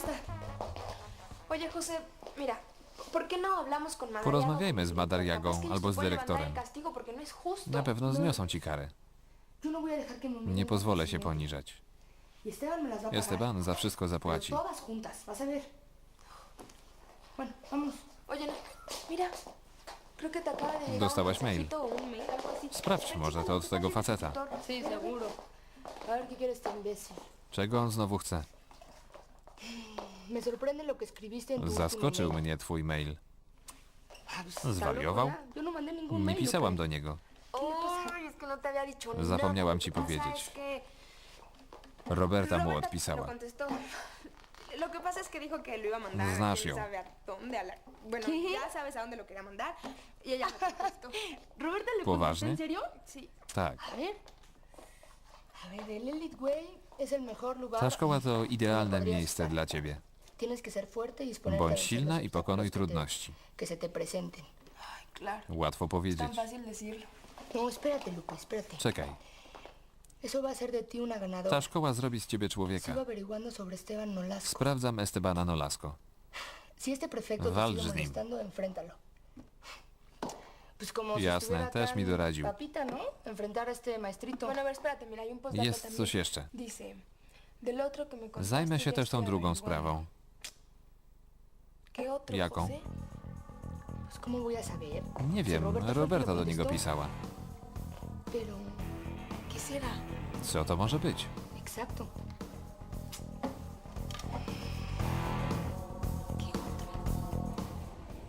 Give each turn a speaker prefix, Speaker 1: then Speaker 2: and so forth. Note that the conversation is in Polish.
Speaker 1: está. Oye, José, mira, ¿por qué no hablamos con Madariago?
Speaker 2: Porozmawiajmy z Madariagą albo z dyrektorem.
Speaker 1: no.
Speaker 2: Na pewno zniosą ci karę.
Speaker 3: No
Speaker 2: Nie pozwolę się poniżać.
Speaker 3: Y Esteban
Speaker 2: za wszystko zapłaci.
Speaker 1: no,
Speaker 2: Dostałaś mail. Sprawdź, może to od tego faceta. Czego on znowu chce?
Speaker 3: Me sorprende lo que escribiste en tu
Speaker 2: Zaskoczył
Speaker 3: último
Speaker 2: mnie twój mail.
Speaker 3: Ah, está
Speaker 2: Zwariował?
Speaker 3: Yo no mandé ningún
Speaker 2: Nie
Speaker 3: mail. ¿o
Speaker 2: pisałam do niego.
Speaker 1: Ay, es que no te había dicho nada.
Speaker 2: Zapomniałam
Speaker 1: Lo
Speaker 2: ci
Speaker 1: que pasa
Speaker 2: powiedzieć.
Speaker 1: es que
Speaker 2: Roberta mu
Speaker 1: Roberta Lo
Speaker 2: odpisała.
Speaker 1: contestó. Lo que pasa es que dijo que lo iba a mandar.
Speaker 2: Znasz
Speaker 1: quién
Speaker 2: ją.
Speaker 1: sabe a dónde, a la... Bueno,
Speaker 3: ¿Qué?
Speaker 1: ya sabes a dónde lo quería mandar. Y ella me contestó.
Speaker 3: ¿Roberta le
Speaker 2: Poważnie?
Speaker 3: contestó en serio?
Speaker 1: Sí.
Speaker 2: Tak.
Speaker 3: A ver. A ver, el Elite Way es el mejor lugar.
Speaker 2: Ta szkoła to idealne miejsce dla ciebie.
Speaker 3: Y
Speaker 2: Bądź silna i pokonuj trudności. Łatwo powiedzieć.
Speaker 3: No.
Speaker 2: Czekaj. Ta szkoła zrobi z ciebie człowieka. Sprawdzam Estebana Nolasco. Walcz z nim. Jasne, też mi doradził.
Speaker 3: ¿no?
Speaker 2: Jest coś jeszcze. Zajmę się też tą drugą sprawą.
Speaker 1: ¿Qué otro,
Speaker 2: Jaką? Nie wiem, Roberta do niego pisała. Co to może być?